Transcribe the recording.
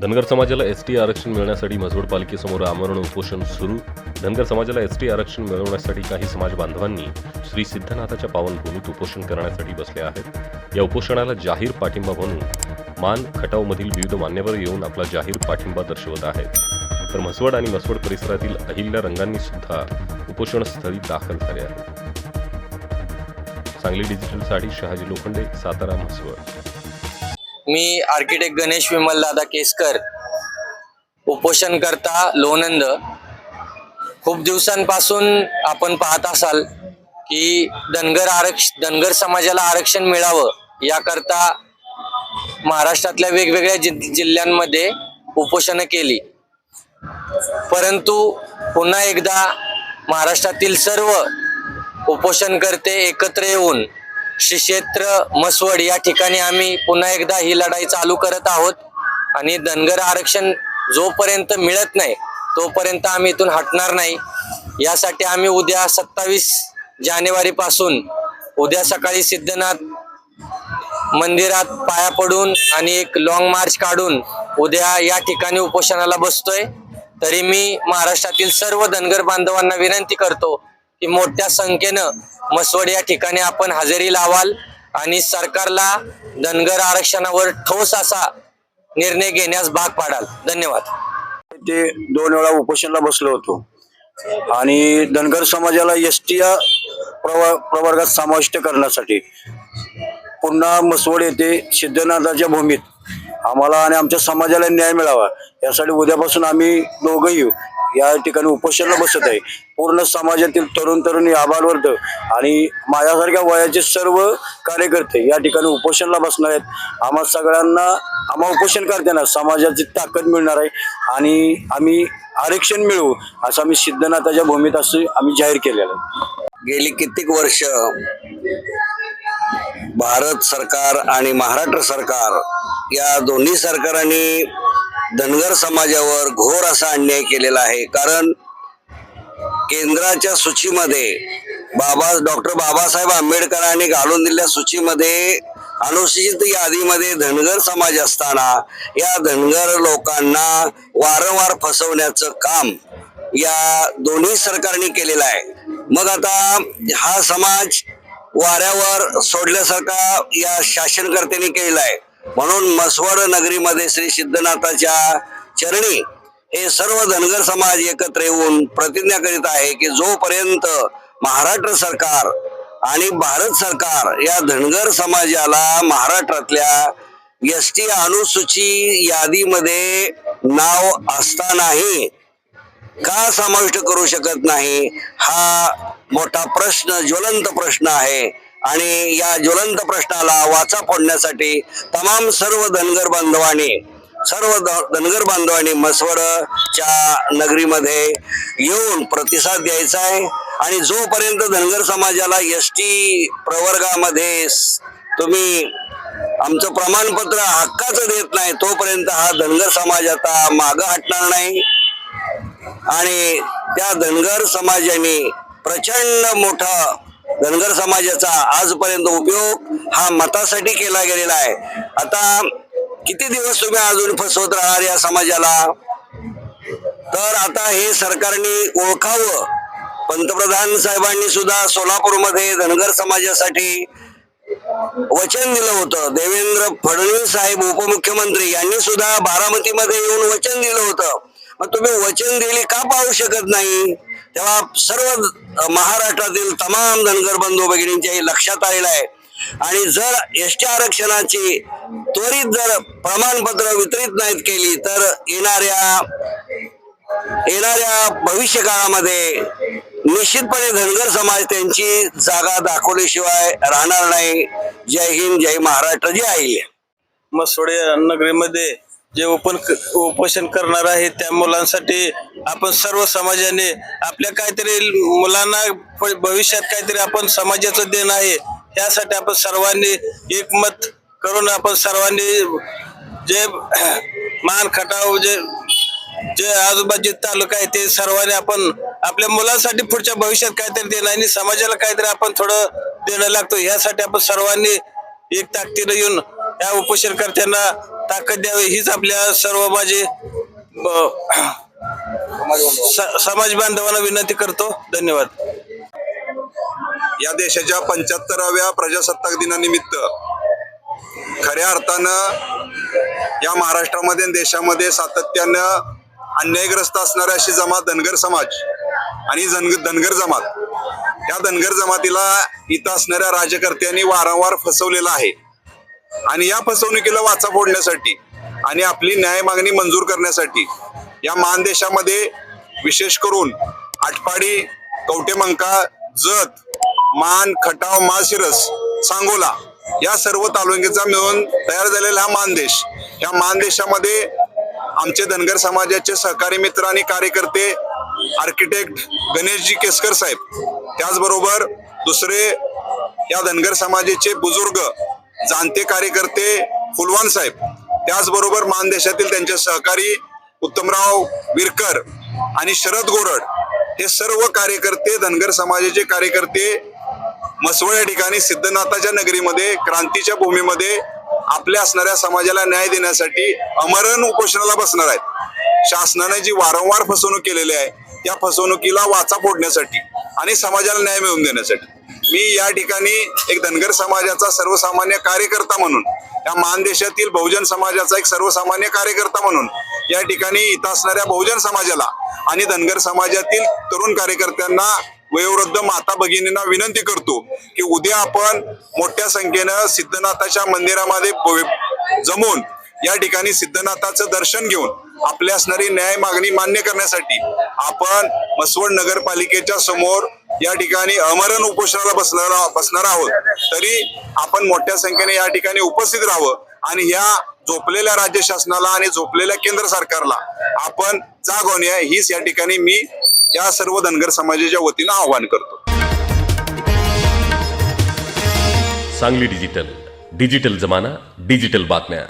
धनगर समाजाला S T आरक्षण मिळण्यासाठी म्हसवड पालिकेसमोर आमरण उपोषण सुरू. धनगर समाजाला एस टी आरक्षण मिळवण्यासाठी काही समाज बांधवांनी श्री सिद्धनाथाच्या पावनभूमीत उपोषण करण्यासाठी बसले आहेत. या उपोषणाला जाहीर पाठिंबा म्हणून मान खटावमधील विविध मान्यवर येऊन आपला जाहीर पाठिंबा दर्शवत आहेत. तर म्हसवड आणि म्हसवड परिसरातील अहिल्या रंगांनी सुद्धा उपोषणस्थळी दाखल झाले आहेत. सांगली डिजिटलसाठी शहाजी लोखंडे सातारा म्हसवड. मी आर्किटेक्ट गणेश विमल दादा केसकर उपोषण करता लोणंद. खूप दिवसांपासून आपण पाहत असाल की धनगर आरक्ष धनगर समाजाला आरक्षण मिळावं याकरता महाराष्ट्रातल्या वेगवेगळ्या जि जिल्ह्यांमध्ये उपोषणं केली. परंतु पुन्हा एकदा महाराष्ट्रातील सर्व उपोषणकर्ते एकत्र येऊन श्रीक्षेत्र मसवड या ठिकाणी आम्ही पुन्हा एकदा ही लढाई चालू करत आहोत. आणि धनगर आरक्षण जोपर्यंत मिळत नाही तोपर्यंत आम्ही इथून हटणार नाही. यासाठी आम्ही उद्या सत्तावीस जानेवारीपासून उद्या सकाळी सिद्धनाथ मंदिरात पाया पडून आणि एक लॉंग मार्च काढून उद्या या ठिकाणी उपोषणाला बसतोय. तरी मी महाराष्ट्रातील सर्व धनगर बांधवांना विनंती करतो की मोठ्या संख्येनं मसवड या ठिकाणी आपण हजेरी लावाल आणि सरकारला धनगर आरक्षणावर ठोस असा निर्णय घेण्यास भाग पाडाल. धन्यवाद. ते दोन वेळा उपोषणला बसलो होतो. आणि धनगर समाजाला एस टी या प्रवा प्रवर्गात समाविष्ट करण्यासाठी पुन्हा मसवड येथे सिद्धनाथाच्या भूमीत आम्हाला आणि आमच्या समाजाला न्याय मिळावा यासाठी उद्यापासून आम्ही दोघं येऊ या ठिकाणी उपोषणला बसत आहे. पूर्ण समाजातील तरुण तरुणी आभार आबालवर्ग आणि माझ्यासारख्या वयाचे सर्व कार्यकर्ते या ठिकाणी उपोषणला बसणार आहेत. आम्हा सगळ्यांना आम्हा उपोषणकर्त्यांना समाजाची ताकद मिळणार आहे आणि आम्ही आरक्षण मिळवू असं आम्ही सिद्धनाथाच्या भूमीत असं आम्ही जाहीर केलेलं आहे. गेली कित्येक वर्ष भारत सरकार आणि महाराष्ट्र सरकार या दोन्ही सरकारांनी धनगर समाजावर घोर असा अन्याय केलेला आहे. कारण केंद्राच्या सूचीमध्ये बाबा डॉक्टर बाबासाहेब आंबेडकरांनी घालून दिलेल्या सूचीमध्ये अनुसूचित यादीमध्ये धनगर समाज असताना या धनगर लोकांना वारंवार फसवण्याचं काम या दोन्ही सरकारने केलेलं आहे. मग आता हा समाज वाऱ्यावर सोडल्यासारखा या शासनकर्त्यांनी केलेला आहे. म्हणून मसवड नगरीमध्ये श्री सिद्धनाथाच्या चरणी हे सर्व धनगर समाज एकत्र येऊन प्रतिज्ञा करीत आहे की जोपर्यंत महाराष्ट्र सरकार आणि भारत सरकार या धनगर समाजाला महाराष्ट्रातल्या एस टी अनुसूची यादीमध्ये नाव असतानाही का समाविष्ट करू शकत नाही? हा मोठा प्रश्न ज्वलंत प्रश्न आहे. आणि या ज्वलंत प्रश्नाला वाचा फोडण्यासाठी तमाम सर्व धनगर बांधवांनी सर्व धनगर बांधवांनी मसवडच्या नगरीमध्ये येऊन प्रतिसाद द्यायचा आहे. आणि जोपर्यंत धनगर समाजाला एस टी प्रवर्गामध्ये तुम्ही आमचं प्रमाणपत्र हक्काचं देत नाही तोपर्यंत हा धनगर समाज आता मागं हटणार नाही. आणि त्या धनगर समाजाने प्रचंड मोठा धनगर समाजाचा आजपर्यंत उपयोग हा मतासाठी केला गेलेला आहे. आता किती दिवस तुम्ही अजून फसवत राहणार या समाजाला? तर आता हे सरकारने ओळखावं. पंतप्रधान साहेबांनी सुद्धा सोलापूरमध्ये धनगर समाजासाठी वचन दिलं होतं. देवेंद्र फडणवीस साहेब उपमुख्यमंत्री यांनी सुद्धा बारामतीमध्ये येऊन वचन दिलं होतं. मग तुम्ही वचन दिले का पाहू शकत नाही? तेव्हा सर्व महाराष्ट्रातील तमाम धनगर बंधू भगिनींच्या हे लक्षात आलेलं आहे. आणि जर एस टी आरक्षणाची त्वरित जर प्रमाणपत्र वितरित नाहीत केली तर येणाऱ्या येणाऱ्या भविष्य काळामध्ये निश्चितपणे धनगर समाज त्यांची जागा दाखवल्याशिवाय राहणार नाही. जय हिंद जय महाराष्ट्र जय मग मसोडे नगरीमध्ये जे ओपन उपोषण करणार आहे त्या मुलांसाठी आपण सर्व समाजाने आपल्या काहीतरी मुलांना भविष्यात काहीतरी आपण समाजाचं देणं आहे त्यासाठी आपण सर्वांनी एकमत करून आपण सर्वांनी जे मान खटाव जे जे आजूबाजू तालुका आहे ते सर्वांनी आपण आपल्या मुलांसाठी पुढच्या भविष्यात काहीतरी देणं आणि समाजाला काहीतरी आपण थोडं देणं लागतो. यासाठी आपण सर्वांनी एक ताकदीनं येऊन या उपोषणकर्त्यांना ताकद द्यावी हीच आपल्या सर्व माझे ब- स- समाज बांधवांना विनंती करतो. धन्यवाद. या देशाच्या पंच्याहत्तराव्या प्रजासत्ताक दिनानिमित्त खऱ्या अर्थानं या महाराष्ट्रामध्ये आणि देशामध्ये सातत्यानं अन्यायग्रस्त असणाऱ्या अशी जमात धनगर समाज आणि जनग धनगर जमात. या धनगर जमातीला इथं असणाऱ्या राजकर्त्यांनी वारंवार फसवलेलं आहे. आणि या फसवणुकीला वाचा फोडण्यासाठी आणि आपली न्याय मागणी मंजूर करण्यासाठी या मानदेशामध्ये विशेष करून आटपाडी कवटेमंका जत मान खटाव माळशिरस सांगोला या सर्व तालुक्याचा मिळून तयार झालेला हा मानदेश या मानदेशामध्ये आमचे धनगर समाजाचे सहकारी मित्र आणि कार्यकर्ते आर्किटेक्ट गणेशजी केसकर साहेब. त्याचबरोबर दुसरे या धनगर समाजाचे बुजुर्ग जाणते कार्यकर्ते फुलवान साहेब. त्याचबरोबर मानदेशातील त्यांचे सहकारी उत्तमराव विरकर आणि शरद गोरड हे सर्व कार्यकर्ते धनगर समाजाचे कार्यकर्ते मसवळ या ठिकाणी सिद्धनाथाच्या नगरीमध्ये क्रांतीच्या भूमीमध्ये आपल्या असणाऱ्या समाजाला न्याय देण्यासाठी अमरण उपोषणाला बसणार आहेत. शासनाने जी वारंवार फसवणूक केलेली आहे त्या फसवणुकीला वाचा फोडण्यासाठी आणि समाजाला न्याय मिळवून देण्यासाठी. मी या ठिकाणी एक धनगर समाजाचा सर्वसामान्य कार्यकर्ता म्हणून या मानदेशातील बहुजन समाजाचा एक सर्वसामान्य कार्यकर्ता म्हणून या ठिकाणी इथं असणाऱ्या बहुजन समाजाला आणि धनगर समाजातील तरुण कार्यकर्त्यांना वयोवृद्ध माता भगिनींना विनंती करतो की उद्या आपण मोठ्या संख्येनं सिद्धनाथाच्या मंदिरामध्ये जमून या ठिकाणी सिद्धनाथाचं दर्शन घेऊन आपल्या असणारी न्याय मागणी मान्य करण्यासाठी आपण मसवड नगरपालिकेच्या समोर या ठिकाणी अमरण उपोषणाला बसणार बसणार आहोत. तरी आपण मोठ्या संख्येने या ठिकाणी उपस्थित राहावं आणि या झोपलेल्या राज्य शासनाला आणि झोपलेल्या केंद्र सरकारला आपण जाग होणे हीच या ठिकाणी मी या सर्व धनगर समाजाच्या वतीनं आवाहन करतो. सांगली डिजिटल. डिजिटल जमाना डिजिटल बातम्या.